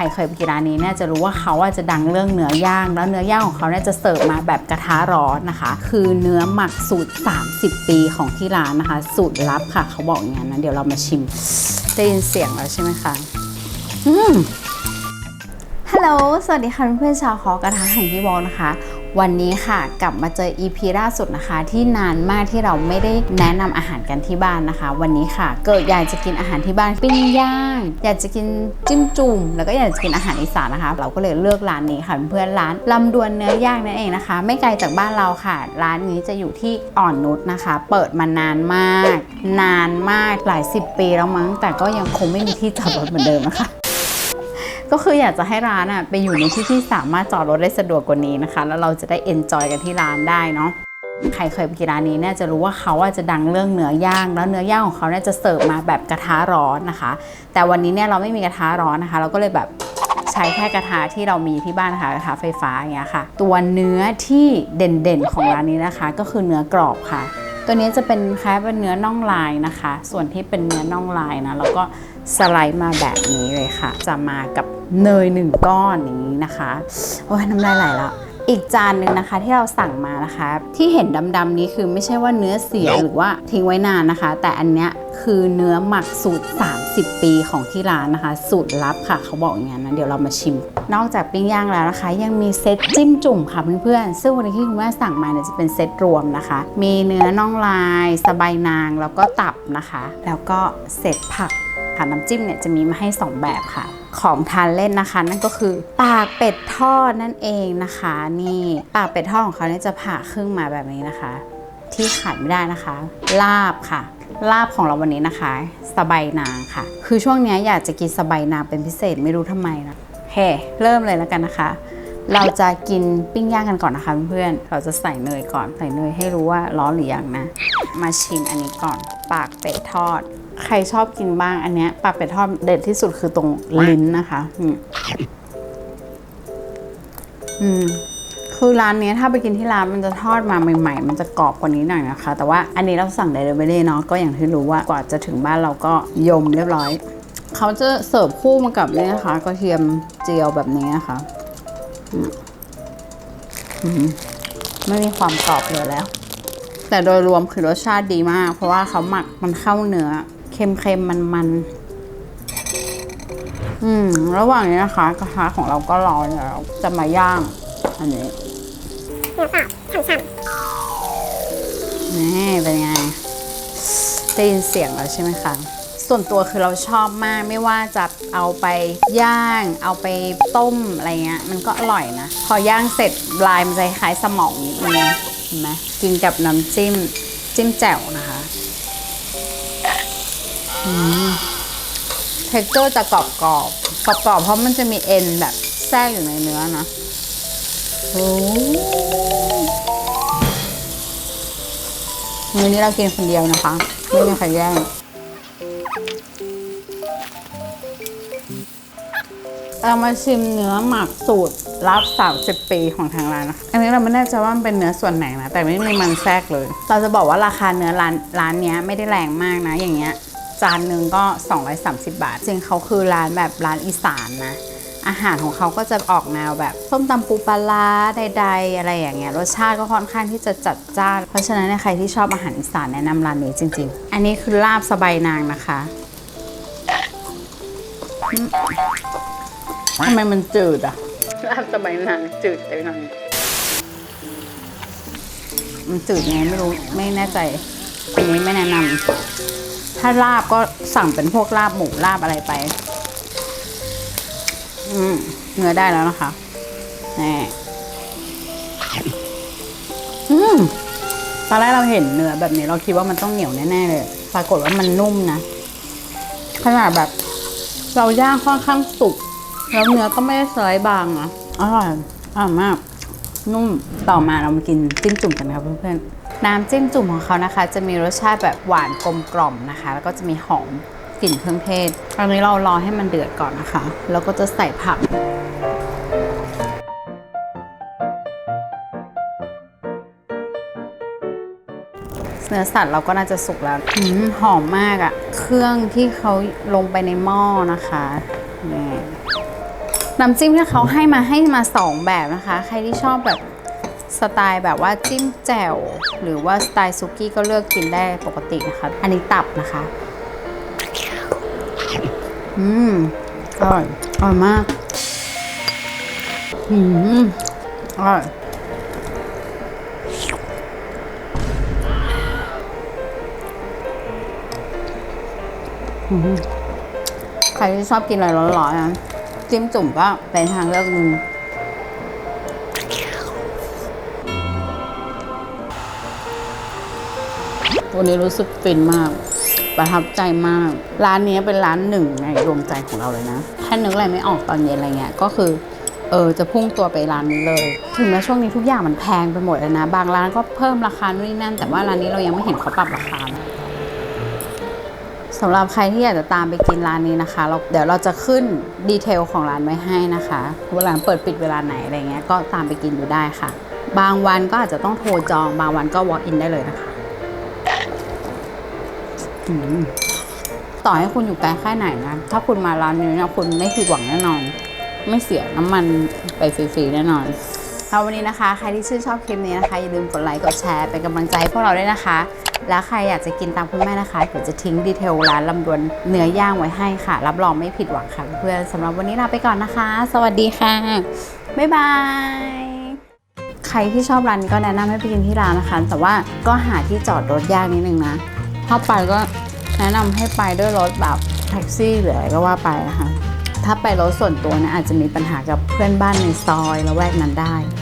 รเคยไปกินร้านนี้เนี่ยจะรู้ว่าเขาอาจะดังเรื่องเนื้อย่าง แล้วเนื้อย่างของเขาเนี่ยจะเสิร์ฟมาแบบกระทะร้อนนะคะ คือเนื้อหมักสูตร 30 ปีของที่ร้านนะคะ สูตรลับค่ะ เขาบอกอย่างนั้นนะเดี๋ยวเรามาชิมได้ยินเสียงแล้วใช่ไหมคะอืมฮัลโหลสวัสดีค่ะเพื่อนๆชาวขอกระทะแห่งพี่วอลนะคะ วันนี้ค่ะกลับมาเจอ EP ล่าสุดนะคะ ที่นานมากที่เราไม่ได้แนะนำอาหารกันที่บ้านนะคะ วันนี้ค่ะ เกิดอยากจะกินอาหารที่บ้านปิ้งย่าง อยากจะกินจิ้มจุ่มแล้วก็อยากจะกินอาหารอีสานนะคะ เราก็เลยเลือกร้านนี้ค่ะเพื่อนร้านลำดวนเนื้อย่างนั่นเองนะคะ ไม่ไกลจากบ้านเราค่ะ ร้านนี้จะอยู่ที่อ่อนนุชนะคะ เปิดมานานมาก นานมากหลายสิบปีแล้วมั้ง แต่ก็ยังคงไม่มีที่จอดรถเหมือนเดิมนะคะ ก็คืออยากจะให้ร้านอะไปอยู่ในที่ที่สามารถจอดรถได้สะดวกกว่านี้นะคะ แล้วเราจะได้เอนจอยกันที่ร้านได้เนาะใครเคยไปกินร้านนี้เนี่ยจะรู้ว่าเขาอะจะดังเรื่องเนื้อย่างแล้วเนื้อย่างของเขาเนี่ยจะเสิร์ฟมาแบบกระทะร้อนนะคะ แต่วันนี้เนี่ยเราไม่มีกระทะร้อนนะคะ เราก็เลยแบบใช้แค่กระทะที่เรามีที่บ้านนะคะกระทะไฟฟ้าอย่างเงี้ยค่ะ ตัวเนื้อที่เด่นๆของร้านนี้นะคะ ก็คือเนื้อกรอบค่ะ ตัวนี้จะเป็นคล้ายเป็นเนื้อน่องลายนะคะ ส่วนที่เป็นเนื้อน่องลายนะแล้วก็สไลด์มาแบบนี้เลยค่ะ จะมากับ เนยหนึ่งก้อนอย่างนี้นะคะโอ้ยน้ำลายไหลแล้วอีกจานหนึ่งนะคะที่เราสั่งมานะคะ ที่เห็นดำๆนี้คือไม่ใช่ว่าเนื้อเสียหรือว่าทิ้งไว้นานนะคะ แต่อันเนี้ยคือเนื้อหมักสูตร 30 ปีของที่ร้านนะคะ สูตรลับค่ะ เขาบอกอย่างนั้นนะเดี๋ยวเรามาชิม นอกจากปิ้งย่างแล้วนะคะ ยังมีเซตจิ้มจุ่มค่ะเพื่อนๆซึ่งวันนี้ที่คุณแม่สั่งมาเนี่ยจะเป็นเซตรวมนะคะ มีเนื้อน่องลาย สบายนางแล้วก็ตับนะคะ แล้วก็เศษผักค่ะน้ำจิ้มเนี่ยจะมีมาให้ 2 แบบค่ะ ของทานเล่นนะคะ นั่นก็คือปากเป็ดทอดนั่นเองนะคะ นี่ปากเป็ดทอดของเขาเนี่ยจะผ่าครึ่งมาแบบนี้นะคะ ที่ขาดไม่ได้นะคะ ลาบค่ะ ลาบของเราวันนี้นะคะ สบายนางค่ะ คือช่วงนี้อยากจะกินสบายนางเป็นพิเศษไม่รู้ทำไมนะเฮ้เริ่มเลยแล้วกันนะคะ เราจะกินปิ้งย่างกันก่อนนะคะเพื่อนๆ เราจะใส่เนยก่อน ใส่เนยให้รู้ว่าร้อนหรือยังนะ มาชิมอันนี้ก่อน ปากเป็ดทอด ใครชอบกินบ้างอันเนี้ย ปากเป็ดทอดเด็ดที่สุดคือตรงลิ้นนะคะอืมอืมคือร้านนี้ถ้าไปกินที่ร้านมันจะทอดมาใหม่ ๆ มันจะกรอบกว่านี้หน่อยนะคะ แต่ว่าอันนี้เราสั่งเดลิเวอรี่เนาะก็อย่างที่รู้ว่ากว่าจะถึงบ้านเราก็ยมเรียบร้อย เขาจะเสิร์ฟคู่มากับนี่นะคะกระเทียมเจียวแบบนี้นะคะ ไม่มีความกรอบเหลือแล้ว แต่โดยรวมคือรสชาติดีมาก เพราะว่าเขาหมักมันเข้าเนื้อ เค็มๆ มันๆ อืม ระหว่างนี้นะคะกระทะของเราก็ร้อนแล้วจะมาย่าง อันนี้เนื้อกรอบฉ่ำนี่เป็นไงได้ยินเสียงแล้วใช่ไหมคะ ส่วนตัวคือเราชอบมากไม่ว่าจะเอาไปย่าง เอาไปต้มอะไรเงี้ยมันก็อร่อยนะ พอย่างเสร็จลายมันจะคล้ายสมองนิดนึงเห็นไหมกินกับน้ำจิ้มจิ้มแจ่วนะคะเท็กเจอร์จะกรอบๆกรอบกรอบเพราะมันจะมีเอ็นแบบแทรกอยู่ในเนื้อนะโอ้มื้อนี้เรากินคนเดียวนะคะ ไม่มีใครแย่ง เรามาชิมเนื้อหมักสูตรลับ30 ปีของทางร้านนะอันนี้เราไม่แน่ใจว่ามันเป็นเนื้อส่วนไหนนะ แต่ไม่มีมันแทรกเลย เราจะบอกว่าราคาเนื้อร้านร้านนี้ไม่ได้แรงมากนะ อย่างเงี้ยจานหนึ่งก็ 230 บาท จริงเขาคือร้านแบบร้านอีสานนะ อาหารของเขาก็จะออกแนวแบบส้มตำปูปลาร้าใดๆ อะไรอย่างเงี้ย รสชาติก็ค่อนข้างที่จะจัดจ้าน เพราะฉะนั้นใครที่ชอบอาหารอีสานแนะนำร้านนี้จริง ๆ อันนี้คือลาบสบายนางนะคะ ทำไมมันจืดอะลาบสบายนางจืดไปหน่อยมันจืดยังไงไม่รู้ไม่แน่ใจอันนี้ไม่แนะนำถ้าลาบก็สั่งเป็นพวกลาบหมูลาบอะไรไป อืมเนื้อได้แล้วนะคะนี่อืมตอนแรกเราเห็นเนื้อแบบนี้เราคิดว่ามันต้องเหนียวแน่ๆเลย ปรากฏว่ามันนุ่มนะขนาดแบบ เราย่างค่อนข้างสุก แล้วเนื้อก็ไม่ได้สไลด์บางนะอร่อยอร่อยมาก นุ่มต่อมาเรามากินจิ้มจุ่มกันครับเพื่อนๆน้ำจิ้มจุ่มของเขานะคะ จะมีรสชาติแบบหวานกลมกล่อมนะคะ แล้วก็จะมีหอมกลิ่นเครื่องเทศตอนนี้เรารอให้มันเดือดก่อนนะคะ แล้วก็จะใส่ผักเนื้อสัตว์เราก็น่าจะสุกแล้วหืมหอมมากอะเครื่องที่เขาลงไปในหม้อนะคะนี่ น้ำจิ้มที่เขาให้มาให้มาสองแบบนะคะ ใครที่ชอบแบบสไตล์แบบว่าจิ้มแจ่วหรือว่าสไตล์ซุกี้ก็เลือกกินได้ปกตินะคะ อันนี้ตับนะคะ อืมอร่อยอร่อยมาก อืมอร่อยใครที่ชอบกินอะไรร้อนๆนะ จิ้มจุ่มก็เป็นทางเลือกหนึ่งวันนี้รู้สึกฟินมาก ประทับใจมาก ร้านนี้เป็นร้านหนึ่งในดวงใจของเราเลยนะถ้านึกอะไรไม่ออกตอนเย็นอะไรเงี้ยก็คือเออจะพุ่งตัวไปร้านนี้เลย ถึงแม้ช่วงนี้ทุกอย่างมันแพงไปหมดเลยนะ บางร้านก็เพิ่มราคานู่นนี่นั่น แต่ว่าร้านนี้เรายังไม่เห็นเขาปรับราคานะ สำหรับใครที่อยากจะตามไปกินร้านนี้นะคะเราเดี๋ยวเราจะขึ้นดีเทลของร้านไว้ให้นะคะว่าร้านเปิดปิดเวลาไหนอะไรเงี้ยก็ตามไปกินดูได้ค่ะ บางวันก็อาจจะต้องโทรจอง บางวันก็ walk in ได้เลยนะคะต่อให้คุณอยู่ไกลแค่ไหนนะถ้าคุณมาร้านนี้นี่ยคุณไม่ผิดหวังแน่นอน ไม่เสียน้ำมันไปฟรีๆแน่นอน ค่ะวันนี้นะคะ ใครที่ชื่นชอบคลิปนี้นะคะ อย่าลืมกดไลค์ กดแชร์ เป็นกำลังใจพวกเราด้วยนะคะ แล้วใครอยากจะกินตามคุณแม่นะคะเดี๋ยวจะทิ้งดีเทลร้านลำดวนเนื้อย่างไว้ให้ค่ะ รับรองไม่ผิดหวังค่ะเพื่อนสำหรับวันนี้ลาไปก่อนนะคะ สวัสดีค่ะ บ๊ายบายใครที่ชอบร้านนี้ก็แนะนำให้ไปกินที่ร้านนะคะ แต่ว่าก็หาที่จอดรถยากนิดนึงนะถ้าไปก็แนะนำให้ไปด้วยรถแบบแท็กซี่หรืออะไรก็ว่าไปนะคะถ้าไปรถส่วนตัวนี่ยอาจจะมีปัญหากับเพื่อนบ้านในซอยละแวกนั้นได้